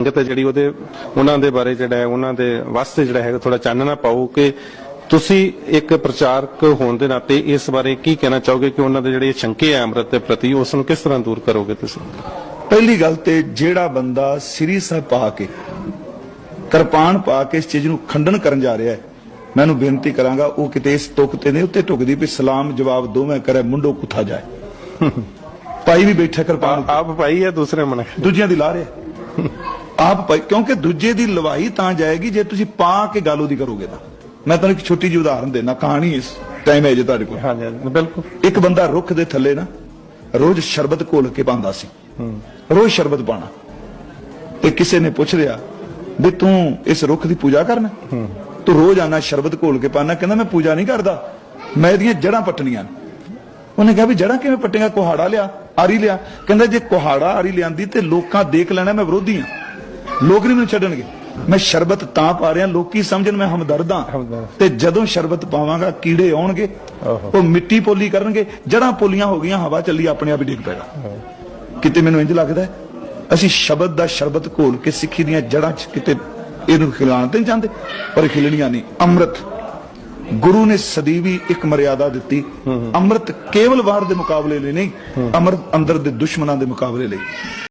ਸੰਗਤ ਹੈ ਜਿਹੜੀ ਉਹਦੇ ਉਹਨਾਂ ਦੇ ਬਾਰੇ ਜਿਹੜਾ ਹੈ ਉਹਨਾਂ ਦੇ ਵਾਸਤੇ ਜਿਹੜਾ ਹੈਗਾ ਥੋੜਾ ਚਾਨਣਾ ਪਾਓ ਕਿ ਤੁਸੀਂ ਇੱਕ ਪ੍ਰਚਾਰਕ ਹੋਣ ਦੇ ਨਾਤੇ ਇਸ ਬਾਰੇ ਕੀ ਕਹਿਣਾ ਚਾਹੋਗੇ ਕਿ ਉਹਨਾਂ ਦੇ ਜਿਹੜੇ ਸ਼ੰਕੇ ਆ ਅੰਮ੍ਰਿਤ ਦੇ ਪ੍ਰਤੀ ਉਸ ਨੂੰ ਕਿਸ ਤਰ੍ਹਾਂ ਦੂਰ ਕਰੋਗੇ ਤੁਸੀਂ? ਪਹਿਲੀ ਗੱਲ ਤੇ ਜਿਹੜਾ ਬੰਦਾ ਸ੍ਰੀ ਸਾਹਿਬ ਪਾ ਕੇ ਕਿਰਪਾਨ ਪਾ ਕੇ ਇਸ ਚੀਜ਼ ਨੂੰ ਖੰਡਨ ਕਰਨ ਜਾ ਰਿਹਾ ਹੈ ਮੈਂ ਉਹਨੂੰ ਬੇਨਤੀ ਕਰਾਂਗਾ ਉਹ ਕਿਤੇ ਇਸ ਤੁਕ ਤੇ ਨੇ ਉੱਤੇ ਟੁਕਦੀ ਵੀ ਸਲਾਮ ਜਵਾਬ ਦੋਵੇਂ ਕਰੇ ਮੁੰਡੋ ਕੁੱਥਾ ਜਾਏ। ਭਾਈ ਵੀ ਬੈਠਾ ਕਿਰਪਾਨ। ਆਪ ਭਾਈ ਹੈ ਦੂਸਰੇ ਮਨ ਦੂਜਿਆਂ ਦੀ ਲਾ ਰਿਹਾ। ਆਪ ਭਾਈ ਕਿਉਂਕਿ ਦੂਜੇ ਦੀ ਲਵਾਈ ਤਾਂ ਜਾਏਗੀ ਜੇ ਤੁਸੀਂ ਪਾ ਕੇ ਗੱਲ ਉਹਦੀ ਕਰੋਗੇ ਤਾਂ। ਮੈਂ ਤੁਹਾਨੂੰ ਇੱਕ ਛੋਟੀ ਜਿਹੀ ਉਦਾਹਰਨ ਦੇਣਾ ਕਹਾਣੀ ਇਸ ਟਾਈਮ ਹੈ ਜੇ ਤੁਹਾਡੇ ਕੋਲ। ਹਾਂਜੀ ਹਾਂਜੀ, ਬਿਲਕੁਲ। ਇੱਕ ਬੰਦਾ ਰੁੱਖ ਦੇ ਥੱਲੇ ਨਾ ਰੋਜ਼ ਸ਼ਰਬਤ ਘੋਲ ਕੇ ਪਾਉਂਦਾ ਸੀ। ਰੋਜ਼ ਸ਼ਰਬਤ ਪਾਣਾ ਤੇ ਕਿਸੇ ਨੇ ਪੁੱਛ ਲਿਆ ਵੀ ਤੂੰ ਇਸ ਰੁੱਖ ਦੀ ਪੂਜਾ ਕਰਨਾ? ਤੂੰ ਰੋਜ਼ ਆਣਾ ਸ਼ਰਬਤ ਘੋਲ ਕੇ ਪਾਣਾ ਕਹਿੰਦਾ ਮੈਂ ਪੂਜਾ ਨਹੀਂ ਕਰਦਾ। ਮੈਂ ਇਹਦੀਆਂ ਜੜਾਂ ਪੱਟਣੀਆਂ ਉਹਨੇ ਕਿਹਾ ਵੀ ਜੜਾਂ ਕਿਵੇਂ ਪੱਟੇਗਾ ਕੁਹਾੜਾ ਲਿਆ ਆਰੀ ਲਿਆ। ਕਹਿੰਦਾ ਜੇ ਕੁਹਾੜਾ ਆਰੀ ਲਿਆਂਦੀ ਤੇ ਲੋਕਾਂ ਦੇਖ ਲੈਣਾ ਮੈਂ ਵਿਰੋਧੀ ਹਾਂ। ਲੋਕ ਨਹੀਂ ਮੈਨੂੰ ਛੱਡਣਗੇ। ਮੈਂ ਸ਼ਰਬਤ ਤਾਂ ਪਾ ਰਿਹਾ ਲੋਕੀ ਸਮਝਣ ਮੈਂ ਹਮਦਰਦ ਹਾਂ। ਤੇ ਜਦੋਂ ਸ਼ਰਬਤ ਪਾਵਾਂਗਾ ਕੀੜੇ ਆਉਣਗੇ ਉਹ ਮਿੱਟੀ ਪੋਲੀ ਕਰਨਗੇ ਜੜਾਂ ਪੋਲੀਆਂ ਹੋ ਗਈਆਂ ਹਵਾ ਚੱਲੀ ਆਪਣੇ ਆਪ ਹੀ ਡਿੱਗ ਪੈਗਾ ਕਿਤੇ ਮੈਨੂੰ ਇੰਜ ਲੱਗਦਾ ਅਸੀਂ ਸ਼ਬਦ ਦਾ ਸ਼ਰਬਤ ਘੋਲ ਕੇ ਸਿੱਖੀ ਦੀਆਂ ਜੜਾਂ 'ਚ ਕਿਤੇ ਇਹਨੂੰ ਖਿਲਾਣ ਤੇ ਚਾਹੁੰਦੇ ਪਰ ਖਿਲਣੀਆਂ ਨਹੀਂ। ਅੰਮ੍ਰਿਤ। ਗੁਰੂ ਨੇ ਸਦੀਵੀ ਇੱਕ ਮਰਿਆਦਾ ਦਿੱਤੀ। ਅੰਮ੍ਰਿਤ ਕੇਵਲ ਬਾਹਰ ਦੇ ਮੁਕਾਬਲੇ ਲਈ ਨਹੀਂ ਅੰਮ੍ਰਿਤ ਅੰਦਰ ਦੇ ਦੁਸ਼ਮਣਾਂ ਦੇ ਮੁਕਾਬਲੇ ਲਈ।